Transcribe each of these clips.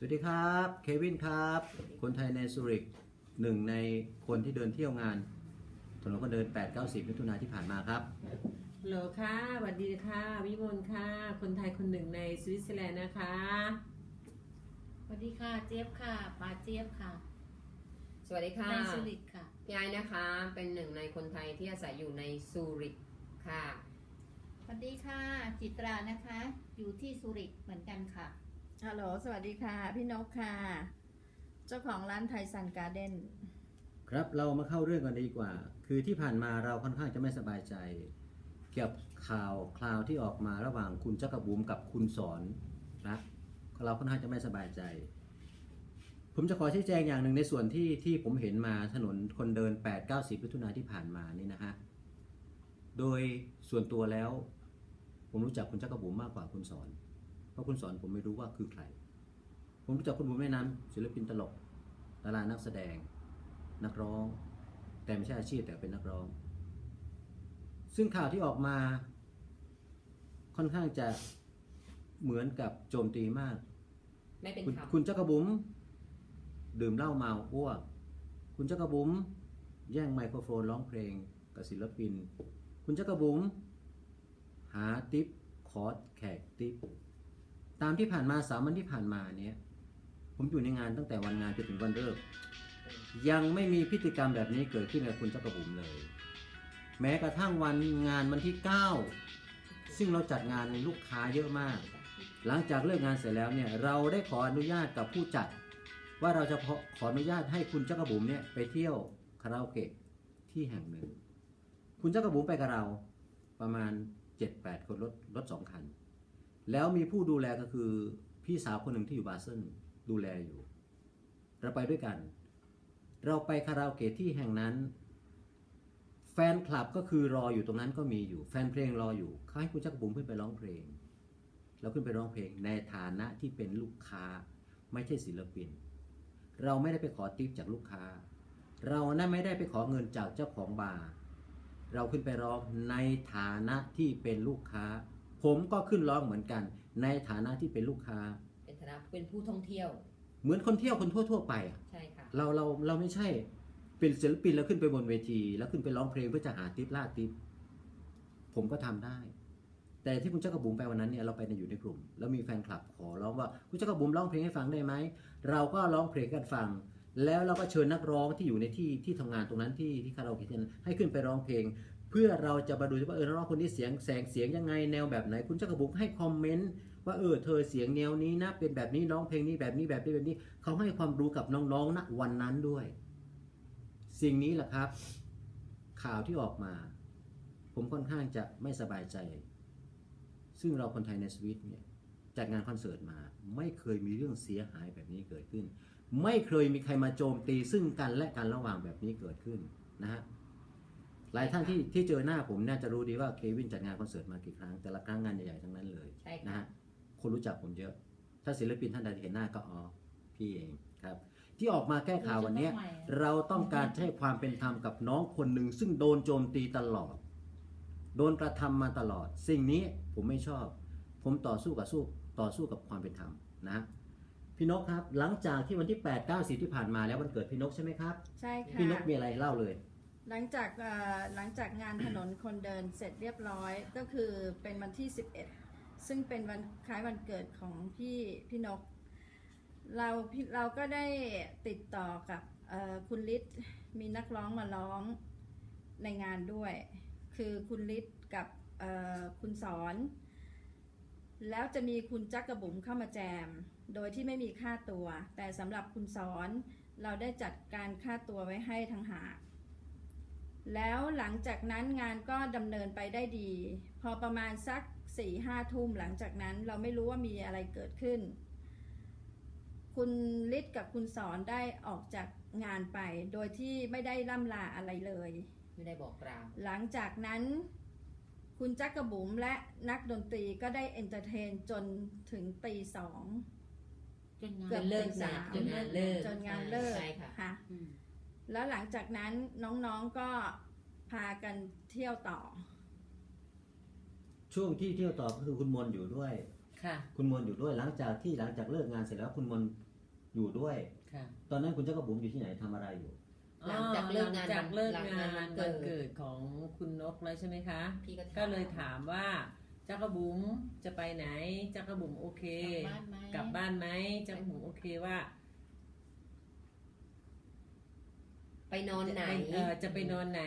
สวัสดีครับ เควินครับ คนไทยในซูริกหนึ่งในคนที่เดินเที่ยวงานถนนคนเดิน 8 9 0มิถุนายนที่ผ่านมาครับฮัลโหลค่ะสวัสดีค่ะ วิมลค่ะ คนไทยคนหนึ่งในสวิตเซอร์แลนด์นะคะ สวัสดีค่ะเจี๊ยบค่ะปาเจี๊ยบค่ะสวัสดีค่ะในสุริตค่ะพี่ไอ้นะคะ เป็นหนึ่งในคนไทยที่อาศัยอยู่ในซูริกค่ะ สวัสดีค่ะ จิตรานะคะ อยู่ที่สุริตเหมือนกันค่ะ ฮัลโหล สวัสดีค่ะ พี่นกค่ะ เจ้าของร้านไทยซันการ์เด้น ครับเรามาเข้าเรื่องกันดีกว่า คือที่ผ่านมาเราค่อนข้างจะไม่สบายใจ เกี่ยวกับข่าวคราวที่ออกมาระหว่างคุณจักรบุ๋มกับคุณสอนนะเราค่อนข้างจะไม่สบายใจ ผมจะขอชี้แจงอย่างหนึ่งในส่วนที่ที่ผมเห็นมาถนนคนเดิน 8 9 0มิถุนาที่ผ่านมานี่นะฮะ โดยส่วนตัวแล้ว ผมรู้จักคุณจักรบุ๋มมากกว่าคุณสอน ราะคุณสอนผมไม่รู้ว่าคือใคร ผมรู้จักคุณบุ๋มแม่นั้นศิลปินตลกดารานักแสดง นักร้อง แต่ไม่ใช่อาชีพแต่เป็นนักร้อง ซึ่งข่าวที่ออกมา ค่อนข้างจะเหมือนกับโจมตีมาก ไม่เป็นคุณธรรมคุณจักรบุ๋มดื่มเหล้าเมาอ้วก คุณจักรบุ๋มแย่งไมโครโฟนร้องเพลงกับศิลปิน คุณจักรบุ๋มหาติปขอแขกติป ตามที่ผ่านมาสามวันที่ผ่านมาเนี้ยผมอยู่ในงานตั้งแต่วันงานจนถึงวันเลิกยังไม่มีพฤติกรรมแบบนี้เกิดขึ้นกับคุณจักรบุ๋มเลย แม้กระทั่งวันงานวันที่ 9 ซึ่งเราจัดงานลูกค้าเยอะมาก หลังจากเลิกงานเสร็จแล้วเนี่ยเราได้ขออนุญาตกับผู้จัด ว่าเราจะขอขออนุญาตให้คุณจักรบุ๋มเนี่ยไปเที่ยวคาราโอเกะที่แห่งหนึ่ง คุณจักรบุ๋มไปกับเราประมาณ 7-8 คนรถรถสองคัน แล้วมีผู้ดูแลก็คือพี่สาวคนหนึ่งที่อยู่บาเซนดูแลอยู่ เราไปด้วยกัน เราไปคาราโอเกะที่แห่งนั้น แฟนคลับก็คือรออยู่ตรงนั้นก็มีอยู่ แฟนเพลงรออยู่เขาให้คุณจักรบุ๋มขึ้นไปร้องเพลง เราขึ้นไปร้องเพลงในฐานะที่เป็นลูกค้าไม่ใช่ศิลปิน เราไม่ได้ไปขอติปจากลูกค้า เรานั้นไม่ได้ไปขอเงินจากเจ้าของบาร์เราขึ้นไปร้องในฐานะที่เป็นลูกค้า ผมก็ขึ้นร้องเหมือนกัน ในฐานะที่เป็นลูกค้า เป็นฐานะเป็นผู้ท่องเที่ยว เหมือนคนเที่ยวคนทั่ว ๆ ไปอะใช่ค่ะเราเราเราไม่ใช่เป็นศิลปินแล้วขึ้นไปบนเวที แล้วขึ้นไปร้องเพลงเพื่อจะหาติปล่าติปผมก็ทำได้ แต่ที่คุณเจ้ากระบุ๋มไปวันนั้นเนี่ยเราไปในอยู่ในกลุ่ม แล้วมีแฟนคลับขอร้องว่าคุณเจ้ากระบุ๋มร้องเพลงให้ฟังได้ไหมเราก็ร้องเพลงกันฟัง แล้วเราก็เชิญนักร้องที่อยู่ในที่ที่ทำงานตรงนั้นที่ที่คาราโอเกะที่นั้นให้ขึ้นไปร้องเพลง เพื่อเราจะมาดูว่าเออน้องคนนี้เสียงแสงเสียงยังไงแนวแบบไหน คุณเจ้ากระบุ๋มให้คอมเมนต์ว่าเออเธอเสียงแนวนี้นะ เป็นแบบนี้ร้องเพลงนี้แบบนี้แบบนี้แบบนี้เขาให้ความรู้กับน้องๆณวันนั้นด้วย สิ่งนี้แหละครับ ข่าวที่ออกมา ผมค่อนข้างจะไม่สบายใจ ซึ่งเราคนไทยในสวิตเนี่ยจัดงานคอนเสิร์ตมา ไม่เคยมีเรื่องเสียหายแบบนี้เกิดขึ้น ไม่เคยมีใครมาโจมตีซึ่งกันและกันระหว่างแบบนี้เกิดขึ้นนะฮะ หลายท่านที่ที่เจอหน้าผมน่าจะรู้ดีว่าเควินจัดงานคอนเสิร์ตมากี่ครั้งแต่ละครั้งงานใหญ่ๆทั้งนั้นเลยใช่ค่ะ นะฮะคนรู้จักผมเยอะ ถ้าศิลปินท่านใดเห็นหน้าก็อ๋อพี่เองครับ ที่ออกมาแก้ข่าววันเนี้ยโดยเฉพาะใหม่อะเราต้องการให้ความเป็นธรรมกับน้องคนหนึ่ง ซึ่งโดนโจมตีตลอด โดนกระทำมาตลอด สิ่งนี้ผมไม่ชอบ ผมต่อสู้กับสู้ต่อสู้กับความเป็นธรรมนะ พี่นกครับ หลังจากที่วันที่8 9 0ที่ผ่านมาแล้ววันเกิดพี่นกใช่ไหมครับ ใช่ค่ะพี่นกมีอะไรเล่าเลย หลังจากหลังจากงานถนนคนเดินเสร็จเรียบร้อยก็คือเป็นวันที่ 11 ซึ่งเป็นวันคล้ายวันเกิดของพี่พี่นก เราเราก็ได้ติดต่อกับคุณฤทธิ์มีนักร้องมาร้องในงานด้วย คือคุณฤทธิ์กับคุณสอน แล้วจะมีคุณจักกระบุ๋มเข้ามาแจม โดยที่ไม่มีค่าตัว แต่สำหรับคุณสอนเราได้จัดการค่าตัวไว้ให้ทางหาก แล้วหลังจากนั้นงานก็ดำเนินไปได้ดี พอประมาณสักสี่ห้าทุ่มหลังจากนั้นเราไม่รู้ว่ามีอะไรเกิดขึ้น คุณฤทธิ์กับคุณสอนได้ออกจากงานไป โดยที่ไม่ได้ล่ำลาอะไรเลย ไม่ได้บอกกล่าวหลังจากนั้น คุณจักกระบุ๋มและนักดนตรีก็ได้เอนเตอร์เทนจนถึงตีสองจนงาเกืนอบเลิกตีสาสามจนงานเลิกจนงานเลิกใช่ค่ะ ค่ะอืม แล้วหลังจากนั้นน้องๆก็พากันเที่ยวต่อ ช่วงที่เที่ยวต่อก็คือคุณมนต์อยู่ด้วย ค่ะ คุณมนอยู่ด้วยหลังจากที่หลังจากเลิกงานเสร็จแล้วคุณมนอยู่ด้วย ค่ะตอนนั้นคุณจักรบุ๋มอยู่ที่ไหนทำอะไรอยู่ หลังจากเลิกงานหลัจากเลิกหลังงางานนวันเกิวันดเกิดของคุณนกแล้วใช่ไหมคะ พี่ก็ก็เลยถามว่าจักรบุ๋มจะไปไหนจักรบุ๋มโอเค กลับบ้านไหมกลับบ้านไหมจักรบุ๋มโอเคว่า ไปนอนไหน เออจะไปนอนไหน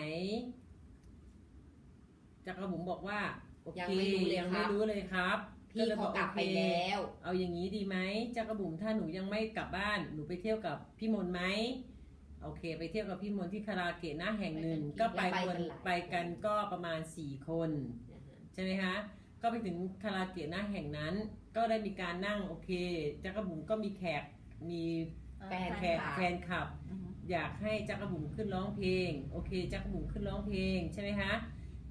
จักรบุ๋มบอกว่าโอเคยังไม่รู้เลยยังครัไม่บรู้เลยครับพี่ลยเขาอกลับไปโอเคแล้ว เอาอย่างนี้ดีไหมจักรบุ๋มถ้าหนูยังไม่กลับบ้าน หนูไปเที่ยวกับพี่มนต์ไหมโอเค ไปเที่ยวกับพี่มนต์ที่คาราโอเกะหน้าแห่งหนึ่ง ก็ไปแล้วไปคนกันหลาย ไปกันก็ประมาณสี่คน ใช่ไหมคะ ก็ไปถึงคาราโอเกะหน้าแห่งนั้น ก็ได้มีการนั่งโอเคจักรบุ๋มก็มีแขก มี แฟนแขกแฟนคลับอือฮึอยากให้จักรบุ๋มขึ้นร้องเพลง โอเคจักรบุ๋มขึ้นร้องเพลงใช่ไหมคะ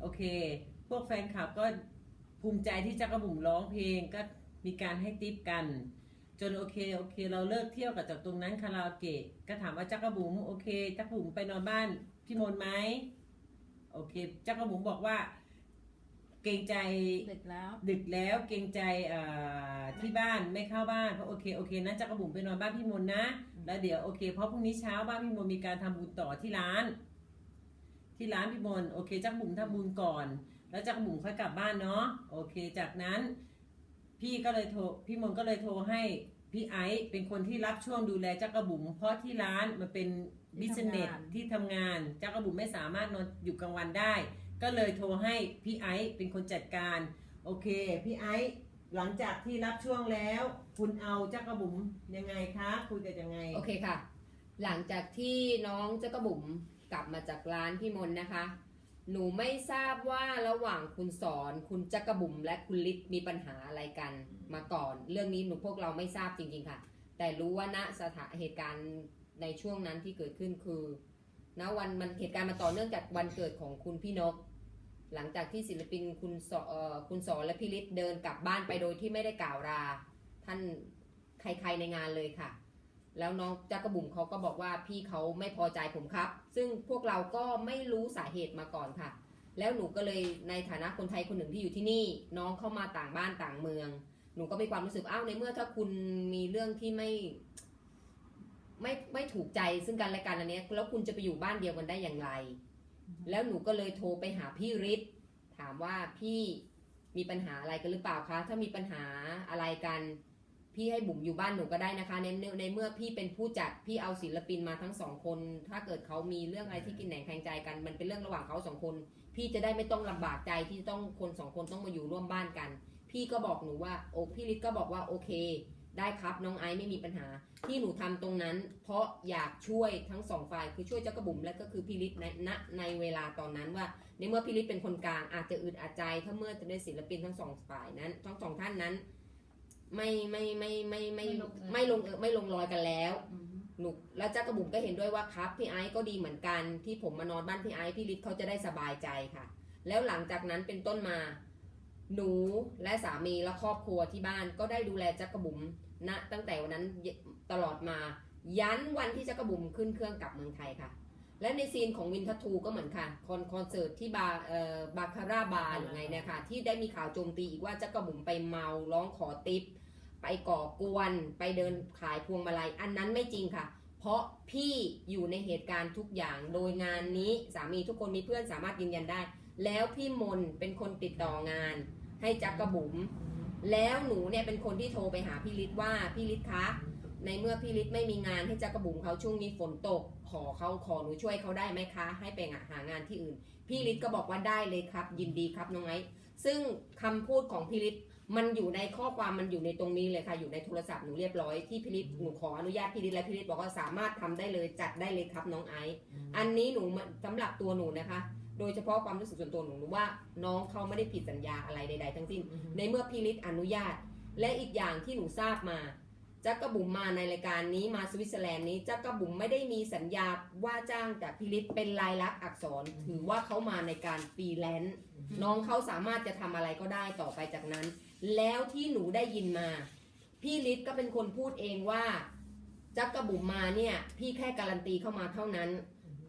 โอเค พวกแฟนคลับก็ภูมิใจที่จักรบุ๋มร้องเพลงก็มีการให้ติปกัน จนโอเคโอเค เราเลิกเที่ยวกับจากตรงนั้นคาราโอเกะก็ถามว่าจักรบุ๋มโอเคจักรบุ๋มไปนอนบ้านพี่มนต์ไหมโอเคจักรบุ๋มบอกว่า เกรงใจดึกแล้ว ดึกแล้วเกรงใจเอ่อที่บ้านไม่เข้าบ้านเพราะโอเคโอเคนะจักรบุ๋มไปนอนบ้านพี่มนต์นะ แล้วเดี๋ยวโอเคเพราะพรุ่งนี้เช้าบ้านพี่มนต์มีการทำบุญต่อที่ร้าน ที่ร้านพี่มนต์โอเคจักรบุ๋มทำบุญก่อน แล้วจักรบุ๋มค่อยกลับบ้านเนาะโอเค จากนั้น พี่ก็เลยโทรพี่มนต์ก็เลยโทรให้พี่ไอซ์เป็นคนที่รับช่วงดูแลจักรบุ๋มเพราะที่ร้านมันเป็นที่บิสทำงานเนสที่ทำงานจักรบุ๋มไม่สามารถนอนอยู่กลางวันได้ ก็เลยโทรให้พี่ไอซ์เป็นคนจัดการ โอเค พี่ไอซ์หลังจากที่รับช่วงแล้ว คุณเอาจักรบุ๋มยังไงคะคุยกันยังไง โอเคค่ะ หลังจากที่น้องเจ้ากระบุ๋มกลับมาจากร้านพี่มนนะคะ หนูไม่ทราบว่าระหว่างคุณสอน คุณจักรบุ๋มและคุณฤทธิ์มีปัญหาอะไรกันมาก่อน เรื่องนี้หนูพวกเราไม่ทราบจริงๆค่ะ แต่รู้ว่าณสถานเหตุการณ์ในช่วงนั้นที่เกิดขึ้นคือณวันมันเหตุการณ์มาต่อเนื่องจากวันเกิดของคุณพี่นก หลังจากที่ศิลปินคุณสอคุณสอนและพี่ฤทธิ์เดินกลับบ้านไปโดยที่ไม่ได้กล่าวลาท่านใครๆในงานเลยค่ะ แล้วน้องจักรบุ๋มเขาก็บอกว่าพี่เขาไม่พอใจผมครับ ซึ่งพวกเราก็ไม่รู้สาเหตุมาก่อนค่ะ แล้วหนูก็เลยในฐานะคนไทยคนหนึ่งที่อยู่ที่นี่ น้องเข้ามาต่างบ้านต่างเมือง หนูก็มีความรู้สึกอ้าวในเมื่อถ้าคุณมีเรื่องที่ไม่ไม่ไม่ถูกใจซึ่งกันและกันอันนี้แล้วคุณจะไปอยู่บ้านเดียวกันได้อย่างไร แล้วหนูก็เลยโทรไปหาพี่ฤทธิ์ถามว่าพี่มีปัญหาอะไรกันหรือเปล่าคะ ถ้ามีปัญหาอะไรกัน พี่ให้บุ๋มอยู่บ้านหนูก็ได้นะคะในในเมื่อพี่เป็นผู้จัดพี่เอาศิลปินมาทั้งสองคน ถ้าเกิดเขามีเรื่องอะไรที่กินแหนงแทงใจกัน มันเป็นเรื่องระหว่างเขาสองคน พี่จะได้ไม่ต้องลำบากใจที่ต้องคนสองคนต้องมาอยู่ร่วมบ้านกัน พี่ก็บอกหนูว่าโอ้พี่ฤทธิ์ก็บอกว่าโอเค ได้ครับน้องไอซ์ไม่มีปัญหา ที่หนูทำตรงนั้น เพราะอยากช่วยทั้งสองฝ่ายคือช่วยเจ้ากระบุ๋มและก็คือพี่ฤทธิ์ในณในเวลาตอนนั้นว่า ในเมื่อพี่ฤทธิ์เป็นคนกลางอาจจะอึดอัดใจ ถ้าเมื่อจะได้ศิลปินทั้งสองฝ่ายนั้นทั้งสองท่านนั้น ไม่ไม่ไม่ไม่ไม่ไม่ลงเอยไม่ลงเอยไม่ลงรอยกันแล้วอืมหนูแล้วจักรบุ๋มก็เห็นด้วยว่าครับพี่ไอซ์ก็ดีเหมือนกัน ที่ผมมานอนบ้านพี่ไอซ์พี่ฤทธิ์เขาจะได้สบายใจค่ะ แล้วหลังจากนั้นเป็นต้นมา หนูและสามีและครอบครัวที่บ้านก็ได้ดูแลจักรบุ๋มณตั้งแต่วันนั้นตลอดมา ยันวันที่จักรบุ๋มขึ้นเครื่องกลับเมืองไทยค่ะ และในซีนของวินทัทูก็เหมือนค่ะคอนคอนเสิร์ตที่บาร์เอ่อบาคาร่าบาร์หรือไงเนี่ยค่ะที่ได้มีข่าวโจมตีอีกว่าจักรบุ๋มไปเมาร้องขอติปไปก่อกวนไปเดินขายพวงมาลัย อันนั้นไม่จริงค่ะ เพราะพี่อยู่ในเหตุการณ์ทุกอย่างโดยงานนี้สามีทุกคนมีเพื่อนสามารถยืนยันได้ แล้วพี่มนเป็นคนติดต่องาน ให้จักกระบุ๋มแล้วหนูเนี่ยเป็นคนที่โทรไปหาพี่ฤทธิ์ว่าพี่ฤทธิ์คะในเมื่อพี่ฤทธิ์ไม่มีงานให้จักกระบุ๋มเขาช่วงนี้ฝนตก ขอเขาขอหนูช่วยเขาได้ไหมคะ ให้ไปหางานที่อื่น พี่ฤทธิ์ก็บอกว่าได้เลยครับ ยินดีครับน้องไอซ์ซึ่งคำพูดของพี่ฤทธิ์มันอยู่ในข้อความมันอยู่ในตรงนี้เลยค่ะ อยู่ในโทรศัพท์หนูเรียบร้อยที่พิริศหนูขออนุญาตพิริศและพิริศบอกว่าสามารถทำได้เลยจัดได้เลยครับน้องไอซ์อันนี้หนูสำหรับตัวหนูนะคะ โดยเฉพาะความรู้สึกส่วนตัวหนูหนูว่าน้องเขาไม่ได้ผิดสัญญาอะไรใด ๆ ทั้งสิ้น ในเมื่อพิริศอนุญาต และอีกอย่างที่หนูทราบมาจักกระบุ๋มมาในรายการนี้มาสวิตเซอร์แลนด์นี้จักกระบุ๋มไม่ได้มีสัญญาว่าจ้างจากพิริศเป็นลายลักษณ์อักษรถือว่าเขามาในการฟรีแลนซ์น้องเขาสามารถจะทำอะไรก็ได้ต่อไปจากนั้น แล้วที่หนูได้ยินมา พี่ฤทธิ์ก็เป็นคนพูดเองว่าจักกระบุ๋มมาเนี่ย พี่แค่การันตีเข้ามาเท่านั้น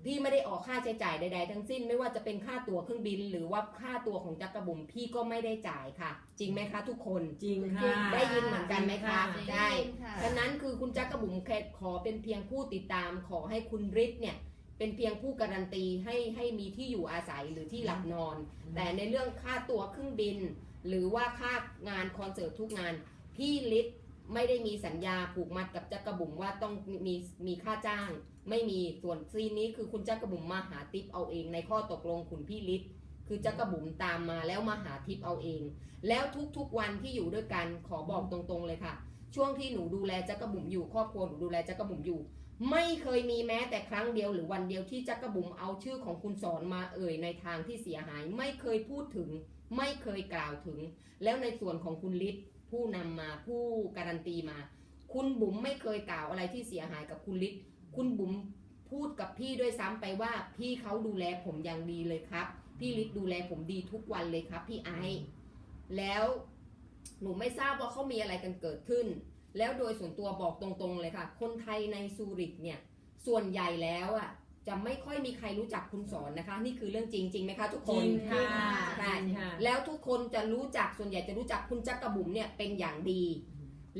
พี่ไม่ได้ออกค่าใช้จ่ายใด ๆ ทั้งสิ้น ไม่ว่าจะเป็นค่าตั๋วเครื่องบิน หรือว่าค่าตั๋วของจักรบุ๋มพี่ก็ไม่ได้จ่ายค่ะ จริงไหมคะ ทุกคนจริงค่ะ ได้ยินเหมือนกันไหมคะจริงใช่ค่ะ ฉะนั้นคือคุณจักรบุ๋มแค่ขอเป็นเพียงผู้ติดตาม ขอให้คุณฤทธิ์เนี่ยเป็นเพียงผู้การันตีให้ให้มีที่อยู่อาศัยหรือที่หลับนอน แต่ในเรื่องค่าตั๋วเครื่องบิน หรือว่าค่างานคอนเสิร์ตทุกงาน พี่ฤทธิ์ไม่ได้มีสัญญาผูกมัดกับจักรบุ๋มว่าต้องมีมีค่าจ้าง ไม่มีส่วนซีนนี้คือคุณจักรบุ๋มมาหาทิปเอาเอง ในข้อตกลงคุณพี่ฤทธิ์คือจักรบุ๋มตามมาแล้วมาหาทิปเอาเอง แล้วทุกๆวันที่อยู่ด้วยกันขอบอกตรงๆเลยค่ะ ช่วงที่หนูดูแลจักรบุ๋มอยู่ครอบครัวหนูดูแลจักรบุ๋มอยู่ ไม่เคยมีแม้แต่ครั้งเดียวหรือวันเดียวที่จักรบุ๋มเอาชื่อของคุณสอนมาเอ่ยในทางที่เสียหาย ไม่เคยพูดถึง ไม่เคยกล่าวถึง แล้วในส่วนของคุณฤทธิ์ผู้นำมาผู้การันตีมา คุณบุ๋มไม่เคยกล่าวอะไรที่เสียหายกับคุณฤทธิ์ คุณบุ๋มพูดกับพี่ด้วยซ้ำไปว่า พี่เขาดูแลผมอย่างดีเลยครับ พี่ฤทธิ์ดูแลผมดีทุกวันเลยครับ พี่ไอซ์แล้วหนูไม่ทราบว่าเขามีอะไรกันเกิดขึ้น แล้วโดยส่วนตัวบอกตรงๆเลยค่ะ คนไทยในซูริกเนี่ย ส่วนใหญ่แล้วอะจะไม่ค่อยมีใครรู้จักคุณสอนนะคะ นี่คือเรื่องจริงจริงไหมคะทุกคจรินงค่ะใช่จริงค่ะแล้วทุกคนจะรู้จักส่วนใหญ่จะรู้จักคุณจักรบุ๋มเนี่ยเป็นอย่างดี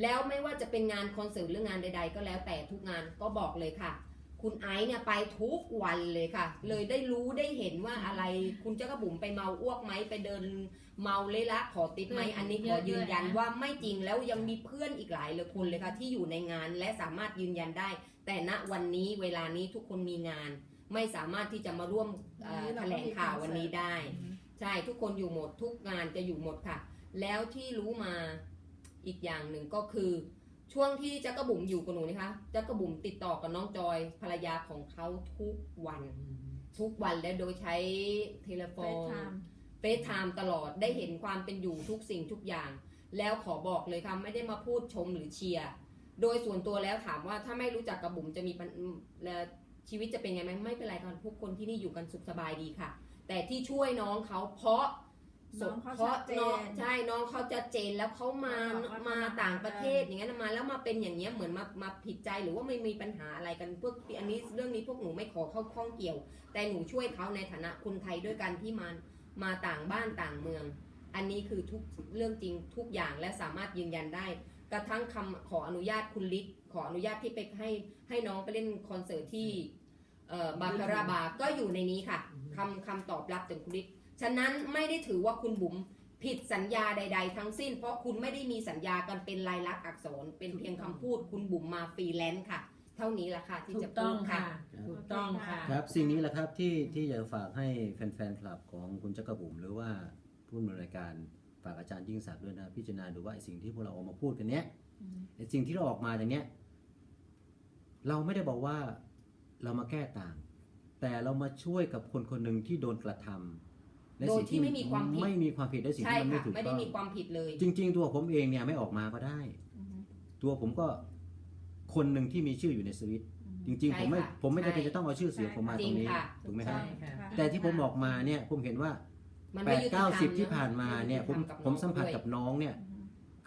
แล้วไม่ว่าจะเป็นงานคอนเสิร์ตหรืองานใด ๆ ก็แล้วแต่ทุกงานก็บอกเลยค่ะ คุณไอซ์เนี่ยไปทุกวันเลยค่ะ เลยได้รู้ได้เห็นว่าอะไรคุณจักรบุ๋มไปเมาอ้วกไหมไปเดินเมาเลยละขอติปไหมอันนี้ขอยืนยันว่าไม่จริงแล้วยังมีเพื่อนอีกหลายเลยคนเลยค่ะ ที่อยู่ในงานและสามารถยืนยันได้ แต่ณวันนี้เวลานี้ทุกคนมีงาน ไม่สามารถที่จะมาร่วมเอ่อแถลงข่าววันนี้ได้ ใช่ทุกคนอยู่หมดทุกงานจะอยู่หมดค่ะ แล้วที่รู้มา อีกอย่างหนึ่งก็คือ ช่วงที่จักรบุ๋มอยู่กับหนูนะคะจักรบุ๋มติดต่อกับน้องจอยภรรยาของเขาทุกวัน ทุกวันและโดยใช้เทเลโฟเฟซนไทม์เฟซไทม์ตลอดได้เห็นความเป็นอยู่ทุกสิ่งทุกอย่าง แล้วขอบอกเลยค่ะไม่ได้มาพูดชมหรือเชียร์โดยส่วนตัวแล้วถามว่าถ้าไม่รู้จักกับบุ๋มจะมีปัญแล้วชีวิตจะเป็นไงไหมไม่เป็นไรค่ะทุกคนที่นี่อยู่กันสุขสบายดีค่ะ แต่ที่ช่วยน้องเขาเพราะ น้องเขาเพราะชัดเจนน้องใช่น้องเขาจะเจนแล้วเขามาเขาบอกว่ามามาต่างประเทศเออออย่างเงี้ยมาแล้วมาเป็นอย่างเงี้ยเหมือนมามาผิดใจหรือว่าไม่มีปัญหาอะไรกันพวกอันนี้เรื่องนี้พวกหนูไม่ขอเข้าข้องเกี่ยว แต่หนูช่วยเขาในฐานะคนไทยด้วยกันที่มามาต่างบ้านต่างเมือง อันนี้คือทุกเรื่องจริงทุกอย่างและสามารถยืนยันได้ กระทั่งคำขออนุญาตคุณลิศขออนุญาตที่ไปให้ให้น้องไปเล่นคอนเสิร์ตที่เอ่อบาคาราบาก็อยู่ในนี้ค่ะคำคำตอบรับจากคุณลิศ ฉะนั้นไม่ได้ถือว่าคุณบุ๋มผิดสัญญาใด ๆ ทั้งสิ้น เพราะคุณไม่ได้มีสัญญากันเป็นลายลักษณ์อักษร เป็นเพียงคำพูดคุณบุ๋มมาฟรีแลนซ์ค่ะ เท่านี้ละค่ะที่ถูจะกพูต้องดค่ะ ค่ะ ถูกต้องค่ะ ครับสิ่งนี้แหละครับที่ที่อยากจะฝากให้แฟนๆคลับของคุณจักรบุ๋มหรือว่าผู้ดำเนินรายการฝากอาจารย์ยิ่งศักดิ์ด้วยนะพิจารณาดูว่าไอ้สิ่งที่พวกเราออกมาพูดกันเนี้ยไอ้สิ่งที่เราออกมาอย่างเนี้ยเราไม่ได้บอกว่าเรามาแก้ต่าง แต่เรามาช่วยกับคนคนหนึ่งที่โดนกระทำ และโดยสิ่งที่ไม่มีความผิด ไม่มีความผิดและสิ่งใช่ที่มันไม่ค่ะ ถูกไม่ได้ต้องมีความผิดเลยจริง ๆ ตัวผมเองเนี่ยไม่ออกมาก็ได้ อือฮึ ตัวผมก็คนหนึ่งที่มีชื่ออยู่ในสวิต จริง ๆ ผมไม่ใช่ค่ะผมไม่จำเป็นใช่จะต้องเอาชื่อเสียงผมมาตรงนี้จริงค่ะ ถูกไหมครับใช่ค่ะ แต่ที่ผมออกมาเนี่ยผมเห็นว่า มันแปไม่ดยุติธรเก้ารสิบมที่ผ่านมาเนี่ยผมไยุติธรรกับผมสัมผัสน้องกับด้วยน้องเนี่ย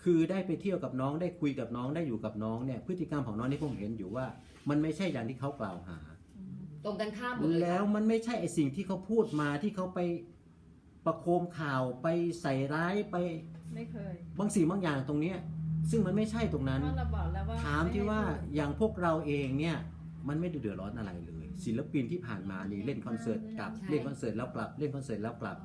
คือได้ไปเที่ยวกับน้องได้คุยกับน้องได้อยู่กับน้องเนี่ยพฤติกรรมของน้องนี่ผมเห็นอยู่ว่า มันไม่ใช่อย่างที่เขากล่าวหา ตรงกันข้ามหมดเลยแล้วค่ะมันไม่ใช่ไอสิ่งที่เขาพูดมาที่เขาไป ประโคมข่าวไปใส่ร้ายไปไม่เคย บางสิ่งบางอย่างตรงเนี้ยซึ่งมันไม่ใช่ตรงนั้น เพราะเราบอกแล้วว่าถามที่ว่าไให้พูดอย่างพวกเราเองเนี่ยมันไม่ได้เดือดร้อนอะไรเลย ศิลปินที่ผ่านมานี่เล่นคอนเสิร์ตกลับใช่เล่นคอนเสิร์ตแล้วกลับ เล่นคอนเสิร์ตแล้วกลับ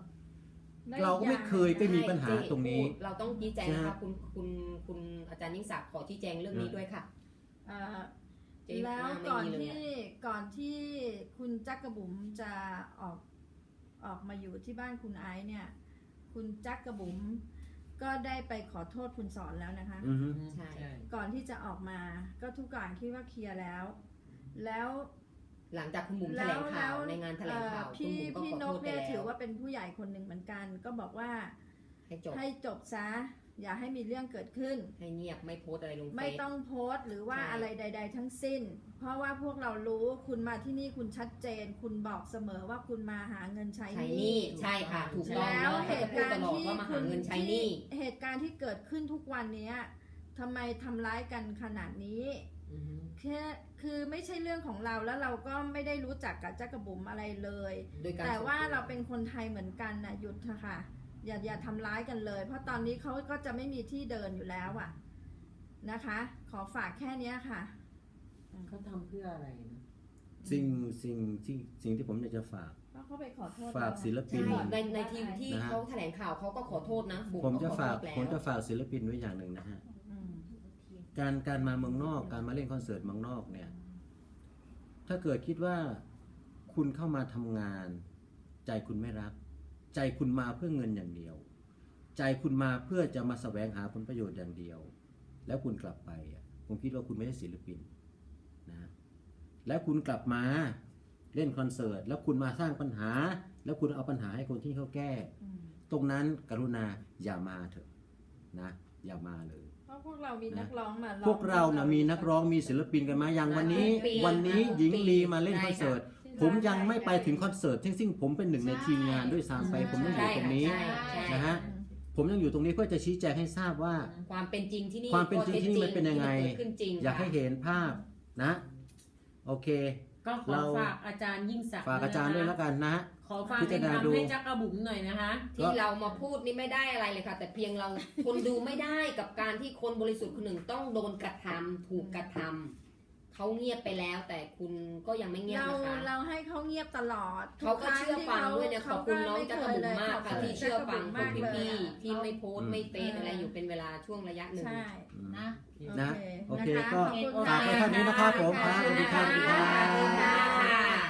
และเราก็ไม่เคยไปมีปัญหาใช่ตรงนี้พูดเราต้องชี้แจงใช่นะครัคะบคุณคุณคุณอาจารย์ยิ่งศักดิ์ขอชี้แจงเรื่องนี้ด้วยค่ะอ่าเจ๊แล้วมาไม่ก่อนมีเลยที่ก่อนที่คุณจักกระบุ๋มจะออก ออกมาอยู่ที่บ้านคุณไอซ์เนี่ย คุณจักกระบุ๋มก็ได้ไปขอโทษคุณสอนแล้วนะคะ อือฮึใช่ ก่อนที่จะออกมาก็ทุกอย่างคิดว่าเคลียร์แล้ว แล้ว หลังจากคุณบุ๋มแถแล้ลวงข่าวในงานแถลงข่าวเอ่อคุณพี่บุ๋มก็พี่ขอนโทกษไปเนี่ยแล้วถือว่าเป็นผู้ใหญ่คนหนึ่งเหมือนกัน ก็บอกว่าให้จบ ให้จบซะ อย่าให้มีเรื่องเกิดขึ้น ให้เงียบไม่โพสต์อะไรลงเฟซ ไม่ต้องโพสต์หรือว่าใช่ อะไรใด ๆ ทั้งสิ้น เพราะว่าพวกเรารู้คุณมาที่นี่คุณชัดเจน คุณบอกเสมอว่าคุณมาหาเงินใช้ใช้หหนี้นี้ ใช่ค่ะ ถูกต้องแล้วน้องเหเขาจะตุพูดการตณ์ลอดที่ว่ามาคุหาณเงินใช้หที่นี้เหตุการณ์ที่เกิดขึ้นทุกวันเนี้ยทำไมทำร้ายกันขนาดนี้ อือฮึแค่คือไม่ใช่เรื่องของเราแล้วเราก็ไม่ได้รู้จักกับจักรบุ๋มอะไรเลย โดยการแต่ว่าส่งตัวเราเป็นคนไทยเหมือนกันนะหยุดเถอะค่ะ อย่าอย่าทำร้ายกันเลย เพราะตอนนี้เขาก็จะไม่มีที่เดินอยู่แล้วอะนะคะ ขอฝากแค่เนี้ยค่ะเขาทำเพื่ออะไรนะสิ่งสิ่งที่สิ่งที่ผมอยากจะฝาก เพราะเขาไปขอโทษฝากเรศิลปิน ใช่ในในทีมที่นะฮะ เขาแถลงข่าวเขาก็ขอโทษนะบุ๋ผมจะขอโทษฝากแล้วผมจะฝากศิลปินไว้อย่างหนึ่งนะฮะ อืมการการมาเมืองนอกการมาเล่นคอนเสิร์ตเมืองนอกเนี่ย ถ้าเกิดคิดว่าคุณเข้ามาทำงาน ใจคุณไม่รัก ใจคุณมาเพื่อเงินอย่างเดียว ใจคุณมาเพื่อจะมาแสวงหาผลประโยชน์อย่างเดียว แล้วคุณกลับไปอะผมคิดว่าคุณไม่ใช่ศิลปินนะแล้วคุณกลับมาเล่นคอนเสิร์ต แล้วคุณมาสร้างปัญหา แล้วคุณเอาปัญหาให้คนที่เขาแก้อืมตรงนั้นกรุณาอย่ามาเถอะนะ อย่ามาเลยเพราะพวกเรามีนะนักร้องมาร้องพวกเรานะมีนักร้องมีศิลปินกันมาอย่างวันนี้ปีวันนี้หญิงลีมาเล่นใช่คอนเสิร์ตใช่ ผมยังไม่ไปถึงคอนเสิร์ตทั้งสิ้นผมเป็นหนึ่งในทีมงานด้วยซ้ำไป ผมยังอยู่ตรงนี้ใช่ใช่นะฮะผมยังอยู่ตรงนี้เพื่อจะชี้แจงให้ทราบว่า ความเป็นจริงที่นี่ความเป็นจริงที่นี่มันเป็นยังไงที่มันเกิดขึ้นจริงอยากให้ค่ะเห็นภาพนะ โอเค ก็ขอเราฝากอาจารย์ยิ่งศักดิ์ฝากอาจารย์ด้วยแล้วกันนะฮะขอฝากพิเป็จานรณาคำดูให้จักรบุ๋มหน่อยนะคะ ที่เรามาพูดนี่ไม่ได้อะไรเลยค่ะ แต่เพียงเราคนดูไม่ได้กับการที่คนบริสุทธิ์คนหนึ่งต้องโดนกระทำถูกกระทำ เขาเงียบไปแล้ว แต่คุณก็ยังไม่เงียบเรานะคะ เราให้เขาเงียบตลอดเขาก็เชื่อฟังด้วยเนี่ยขทุอบกคุณรั้น้องจักรบุ๋มมากค่ะขบณที่เชื่อฟังจักรพวกบุ๋มมากเลยพี่อะๆที่ไม่โพสต์ไม่เฟซเออออะไรอยู่เป็นเวลาช่วงระยะหนึ่ง ใช่ นะ นะ โอเคนะคะก็ขอบคุณฝากไว้เท่านี้นะครับผมครับสวัสดีครับขอบคุณสวัสดีครับค่ะค่ะ